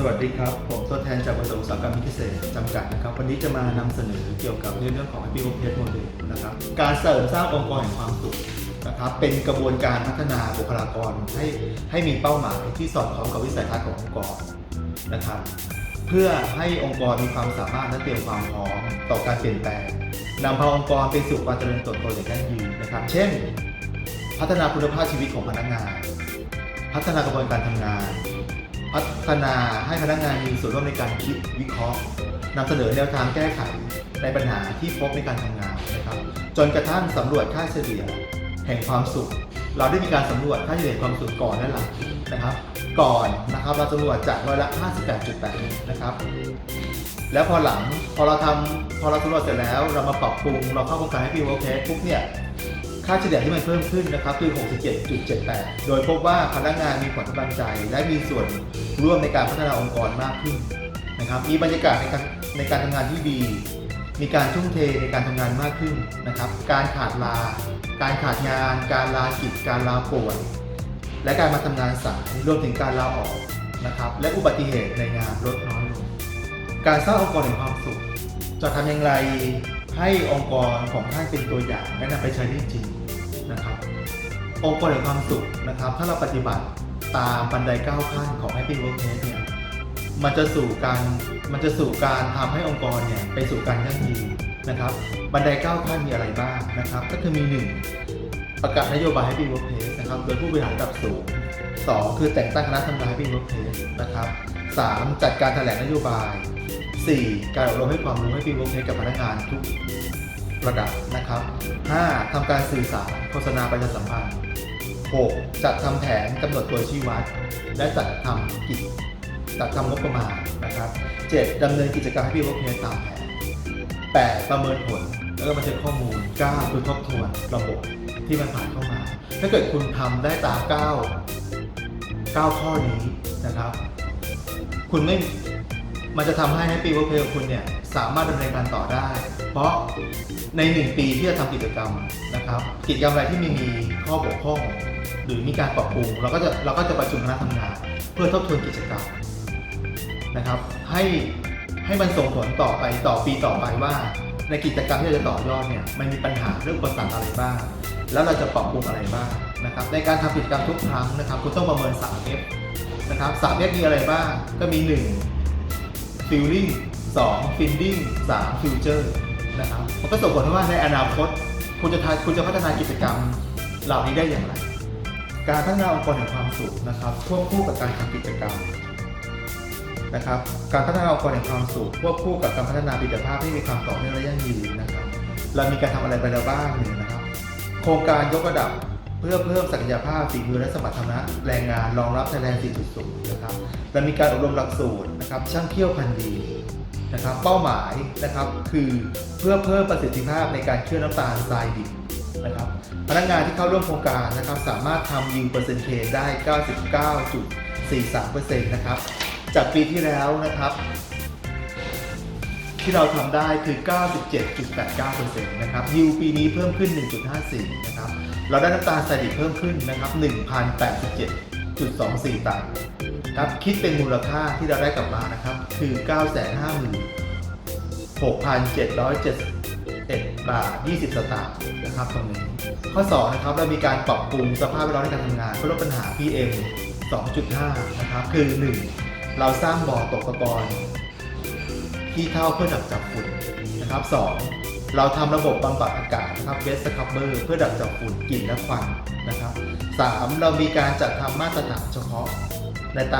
สวัสดีครับ ผมตัวแทนจากบริษัทอุตสาหกรรมพิเศษจำกัดนะครับ วันนี้จะมานำเสนอเกี่ยวกับในเรื่องของ Happy Workplace Model นะครับ การเสริมสร้างองค์กรแห่งความสุขนะครับ เป็นกระบวนการพัฒนาบุคลากรให้ให้มีเป้าหมายที่สอดคล้องกับวิสัยทัศน์ขององค์กรนะครับ เพื่อให้องค์กรมีความสามารถและเตรียมความพร้อมต่อการเปลี่ยนแปลงนำพาองค์กรไปสู่ความเจริญเติบโตอย่างยั่งยืนนะครับ เช่น พัฒนาคุณภาพชีวิตของพนักงาน พัฒนากระบวนการทำงาน พัฒนาให้พนักงานมีส่วนร่วมในการคิดวิเคราะห์นำเสนอแนวทางแก้ไขในปัญหาที่พบในการทำงานนะครับ จนกระทั่งสำรวจค่าเฉลี่ยแห่งความสุข เราได้มีการสำรวจค่าเฉลี่ยความสุขก่อนและหลังนะครับ ก่อนนะครับเราสำรวจจากร้อยละ 58.8 นะครับ แล้วพอหลังพอเราทำพอเราสำรวจเสร็จแล้วเรามาปรับปรุงเราเข้าโครงการให้พี่โอเคปุ๊บเนี่ย ค่าเฉลี่ยที่มันเพิ่มขึ้นนะครับคือ 67.78 โดยพบว่าพนักงานมีผลกำลังใจ และมีส่วนร่วมในการพัฒนาองค์กรมากขึ้นนะครับมีบรรยากาศในการในการทำงานที่ดี มีการทุ่มเทในการทำงานมากขึ้นนะครับ การขาดลา การขาดงาน การลากิจ การลาป่วย และการมาทำงานสายรวมถึงการลาออกนะครับ และอุบัติเหตุในงานลดน้อยลง การสร้างองค์กรแห่งความสุข จะทำอย่างไรให้องค์กรของท่านเป็นตัวอย่างและนำไปใช้ได้จริง องค์กรแห่งความสุขนะครับ ถ้าเราปฏิบัติตามบันไดก้าวขั้นของ Happy Workplace เนี่ยมันจะสู่การมันจะสู่การทำให้องค์กรเนี่ยไปสู่การยั่งยืนนะครับ บันไดก้าวขั้นมีอะไรบ้างนะครับ ก็คือมีหนึ่งประกาศนโยบาย Happy Workplace นะครับ โดยผู้บริหารระดับสูงสองคือแต่งตั้งคณะทำงาน Happy Workplace นะครับสามจัดการแถลงนโยบาย 4. การอบรมให้ความรู้ให้ปีวงให้กับพนักงานทุกระดับนะครับ 5. ทำการสื่อสารโฆษณาประชาสัมพันธ์ 6. จัดทำแผนกำหนดตัวชี้วัด และจัดทำกิจจัดทำงบประมาณนะครับ 7. ดำเนินกิจกรรมให้พี่วงเพตามแผน 8. ประเมินผล แล้วก็บันทึกข้อมูล 9. คือทบทวนระบบที่มันผ่านเข้ามา ถ้าเกิดคุณทำได้ตาม 9 9 ข้อนี้นะครับ คุณไม่มันจะทำให้ให้ปีวอร์เพลของคุณเนี่ยสามารถดำเนินการต่อได้ ราะใน 1 ปีที่จะทำกิจกรรมนะครับกิจกรรมอะไรที่ไมีมีข้อบกพร่องหรือมีการปรับปรุงเราก็จะเราก็จะประชุมคณะทำงาน เพื่อทบทวนกิจกรรมนะครับให้ให้มันส่งผลต่อไปต่อปีต่อไปว่า ในกิจกรรมที่เราจะต่อยอดเนี่ยมันมีปัญหาเรื่องอุปสรรคอะไรบ้าง แล้วเราจะปรับปรุงอะไรบ้างนะครับในการทำกิจกรรมทุกครั้งนะครับคุณต้องประเมิน 3F นะครับ 3F มีอะไรบ้างก็มี 1 feeling 2 feeling 3 future นะครับมันก็ส่งผลว่าในอนาคตคุณจะทคุณจะพัฒนากิจกรรมเหล่านี้ได้อย่างไร การพัฒนาองค์กรแห่งความสุขนะครับควบคู่กับการทำกิจกรรมนะครับการพัฒนาองค์กรแห่งความสุขควบคู่กับการพัฒนาผลิตภาพที่มีความต่อเนื่องและยั่งยืนนะครับเรามีการทำอะไรไปแล้วบ้างหนึ่งนะครับ โครงการยกระดับเพื่อเพิ่มศักยภาพฝีมือและสมรรถนะแรงงานรองรับไทยแลนด์4.0 นะครับและมีการอบรมหลักสูตรนะครับช่างเขี้ยวพันดี นะครับเป้าหมายนะครับคือเพื่อเพิ่มประสิทธิภาพในการเคี่ยวน้ำตาลทรายดิบนะครับพนักงานที่เข้าร่วมโครงการนะครับสามารถทำยิวเปอร์เซ็นเทได้ 99.43%นะครับจากปีที่แล้วนะครับ ที่เราทำได้คือ 97.89%นะครับยิวปีนี้เพิ่มขึ้น 1.54 นะครับเราได้น้ำตาลทรายดิบเพิ่มขึ้นนะครับ1,087.24 ตัน ครับคิดเป็นมูลค่าที่เราได้กลับมานะครับ คือ 956,771 บาท 20 สตางค์นะครับตรงนี้ ข้อ 2 นะครับเรามีการปรับปรุงสภาพแวดล้อมในการทำงานเพื่อลดปัญหา PM 2.5 นะครับ คือ 1 เราสร้างบ่อตกตะกอนที่เท่าเพื่อดักจับฝุ่นนะครับ 2. เราทำระบบบำบัดอากาศนะครับ Gas Scrubber เพื่อดักจับฝุ่นกลิ่นและควันนะครับ 3. เรามีการจัดทำมาตรฐานเฉพาะ ในต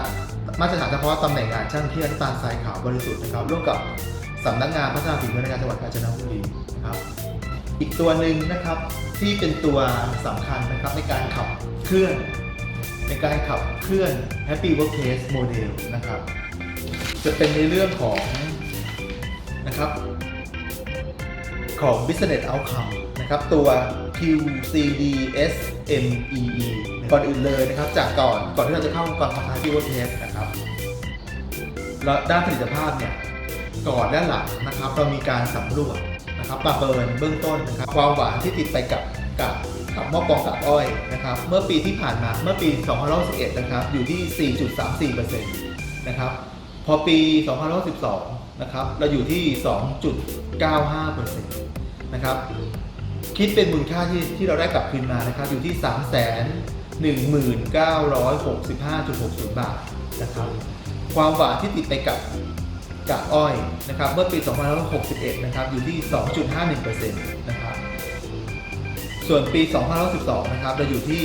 มาตรฐานเฉพาะตำแหน่งงานช่างเทียนตาลทรายขาวบริสุทธิ์นะครับร่วมกับสำนักงานพัฒนาฝีมือในการจังหวัดกาญจนบุรีนะครับอีกตัวหนึ่งนะครับที่เป็นตัวสำคัญนะครับในการขับเคลื่อน ในการขับเคลื่อน Happy Workplace Model นะครับจะเป็นในเรื่องของนะครับของ Business Outcome นะครับตัว QCDSMEE ก่อนอื่นเลยนะครับ จากก่อนก่อนที่เราจะเข้าก่อนทำ Happy Workplace นะครับแล้วด้านผลิตภาพเนี่ยก่อนและหลังนะครับ เรามีการสำรวจนะครับประเมินเบื้องต้นนะครับ ความหวานที่ติดไปกับกับกับหม้อกรองกากอ้อยนะครับ เมื่อปีที่ผ่านมาเมื่อปี2011นะครับ อยู่ที่ 4.34%นะครับ พอปี2512นะครับ เราอยู่ที่ 2.95%นะครับ คิดเป็นมูลค่าที่ที่เราได้กลับคืนมานะครับ อยู่ที่3 1 9 6 5 1965.60 บาทนะครับความหวานที่ติดไปกับกากอ้อยนะครับเมื่อปี2561 นะครับอยู่ที่ 2.51%นะครับส่วนปี2012 นะครับเราอยู่ที่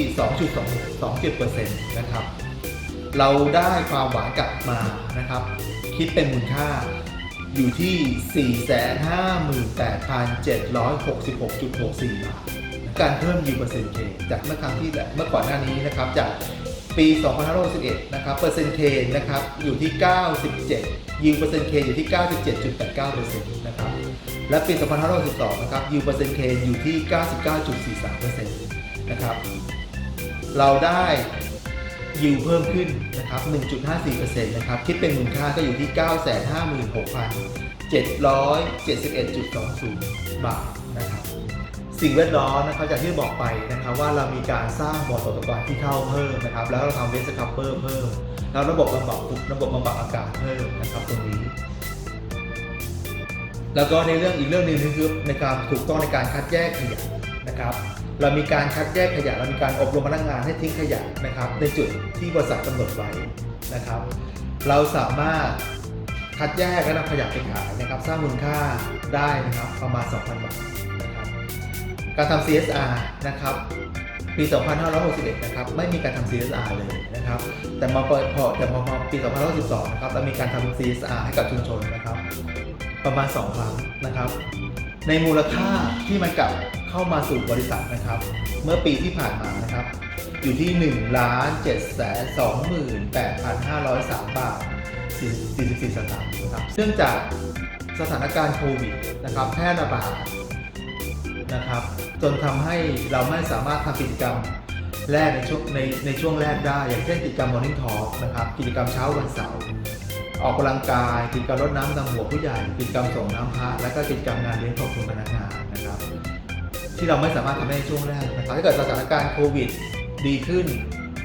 2.27%นะครับเราได้ความหวานกลับมานะครับ คิดเป็นมูลค่าอยู่ที่ 458,766.64 บาท การเพิ่มยูเปอร์เซ็นต์เคจากเมื่อครั้งที่เมื่อก่อนหน้านี้นะครับจากปี2561นะครับเปอร์เซ็นต์เคนะครับอยู่ที่ 97ยูเปอร์เซ็นต์เคอยู่ที่ 97.89%นะครับและปี2562นะครับยูเปอร์เซ็นต์เคอยู่ที่ 99.43%นะครับเราได้ยิวเพิ่มขึ้นนะครับ 1.54%นะครับคิดเป็นมูลค่าก็อยู่ที่ 956,771.20 บาท สิ่งแวดล้อมนะครับจากที่บอกไปนะครับว่าเรามีการสร้างบ่อตกตะกอนที่เข้าเพิ่มนะครับ แล้วเราทำเวสคัพเปอร์เพิ่ม แล้วระบบบำบัดระบบบำบัดอากาศเพิ่มนะครับตรงนี้ แล้วก็ในเรื่องอีกเรื่องหนึ่งคือในการถูกต้องในการคัดแยกขยะนะครับเรามีการคัดแยกขยะ เรามีการอบรมพนักงานให้ทิ้งขยะนะครับ ในจุดที่บริษัทกำหนดไว้นะครับ เราสามารถคัดแยกและนำขยะไปขายนะครับ สร้างมูลค่าได้นะครับประมาณ 2,000 บาท การทำ CSR นะครับปี 2561 นะครับ ไม่มีการทำ CSR เลยนะครับ แต่มาพอแต่พอมาปี 2512 นะครับ เรามีการทำ CSR ให้กับชุมชนนะครับ ประมาณ 2 ครั้งนะครับ ในมูลค่าที่มันกลับเข้ามาสู่บริษัทนะครับ เมื่อปีที่ผ่านมานะครับ อยู่ที่1ล้าน7แสน28,503 บาท 44 สตางค์นะครับซึ่องจากสถานการณ์โควิดนะครับ แพร่ระบาด นะครับ จนทำให้เราไม่สามารถทำกิจกรรมแรกในช่วงในในช่วงแรกได้ อย่างเช่นกิจกรรม Morning Talk นะครับ กิจกรรมเช้าวันเสาร์ออกกำลังกายกิจกรรมรดน้ำดำหัวผู้ใหญ่กิจกรรมส่งน้ำพระและก็กิจกรรมงานเลี้ยงขอบคุณพนักงานนะครับ ที่เราไม่สามารถทำได้ในช่วงแรกนะครับถ้าเกิดสถานการณ์โควิดดีขึ้น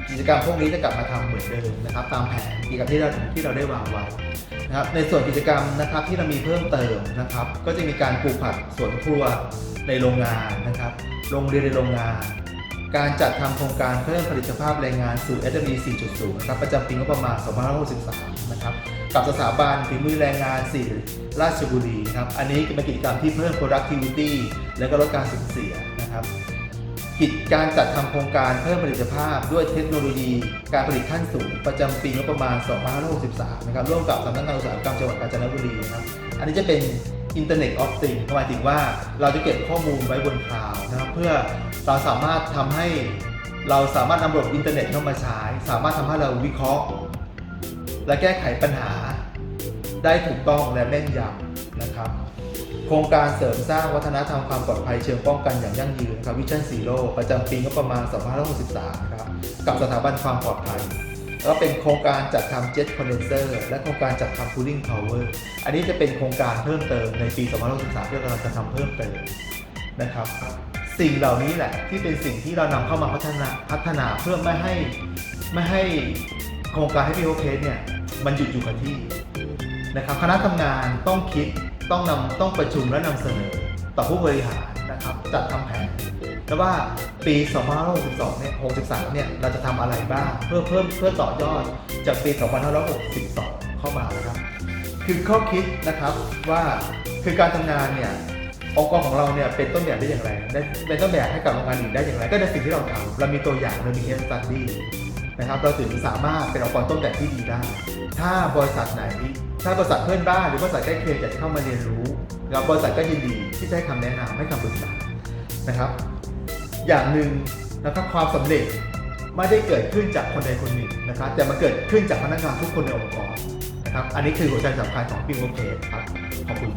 กิจกรรมพวกนี้จะกลับมาทำเหมือนเดิมนะครับ ตามแผนกิจกรรมที่เราที่เราได้วางไว้ นะครับในส่วนกิจกรรมนะครับที่เรามีเพิ่มเติมนะครับ ก็จะมีการปลูกผักสวนครัวในโรงงานนะครับ โรงเรียนในโรงงาน การจัดทำโครงการเพิ่มผลิตภาพแรงงานสู่ SME 4.0 นะครับประจำปีงบประมาณ 2563 นะครับ กับสถาบันฝีมือแรงงาน4ราชบุรีนะครับ อันนี้เป็นกิจกรรมที่เพิ่ม productivity และก็ลดการสูญเสียนะครับ กิจการจัดทำโครงการเพิ่มผลิตภาพด้วยเทคโนโลยีการผลิตขั้นสูง ประจำปีงบประมาณ 2563 นะครับร่วมกับสำนักงานอุตสาหกรรมจังหวัดกาญจนบุรีนะครับ อันนี้จะเป็น Internet of Things หมายถึงว่าเราจะเก็บข้อมูลไว้บนคลาวด์นะครับเพื่อเราสามารถทำให้เราสามารถนำระบบอินเทอร์เน็ตเข้ามาใช้ สามารถทำให้เราวิเคราะห์ และแก้ไขปัญหาได้ถูกต้องและแม่นยำนะครับ โครงการเสริมสร้างวัฒนธรรมความปลอดภัยเชิงป้องกันอย่างยั่งยืนครับวิชั่นซีโร่ประจำปีก็ประมาณ 2563นะครับกับสถาบันความปลอดภัยแล้วก็เป็นโครงการจัดทำเจ็ตคอนเดนเซอร์และโครงการจัดทำคูลิ่งพาวเวอร์อันนี้จะเป็นโครงการเพิ่มเติมในปี 2563ที่เรากำลังจะทำเพิ่มเติมนะครับ สิ่งเหล่านี้แหละที่เป็นสิ่งที่เรานำเข้ามาพัฒนาพัฒนาเพื่อไม่ให้ไม่ให้โครงการให้พีโอเคสเนี่ยมันหยุดอยู่กับที่นะครับคณะทำงานต้องคิด ต้องนำต้องประชุมและนำเสนอต่อผู้บริหารนะครับจัดทำแผนแล้วว่าปี2562เนี่ย63เนี่ยเราจะทำอะไรบ้างเพื่อเพิ่มเพื่อต่อยอดจากปี 2562 เข้ามานะครับ คือข้อคิดนะครับว่าคือการทำงานเนี่ยองค์กรของเราเนี่ยเป็นต้นแบบได้อย่างไรได้เป็นต้นแบบให้กับโรงงานอื่นได้อย่างไร ก็ในสิ่งที่เราทำเรามีตัวอย่างเรามี case study นะครับเราถึงสามารถเป็นองค์กรต้นแบบที่ดีได้ ถ้าบริษัทไหน ถ้าบริษัทเพื่อนบ้านหรือบริษัทใกล้เคียงอยากจะเข้ามาเรียนรู้เราบริษัทก็ยินดีที่จะให้คำแนะนำให้คำปรึกษานะครับ อย่างหนึ่งนะครับความสำเร็จไม่ได้เกิดขึ้นจากคนใดคนหนึ่งนะครับ แต่มันเกิดขึ้นจากพนักงานทุกคนในองค์กรนะครับ อันนี้คือหัวใจสำคัญของปิงโอเคครับขอบคุณ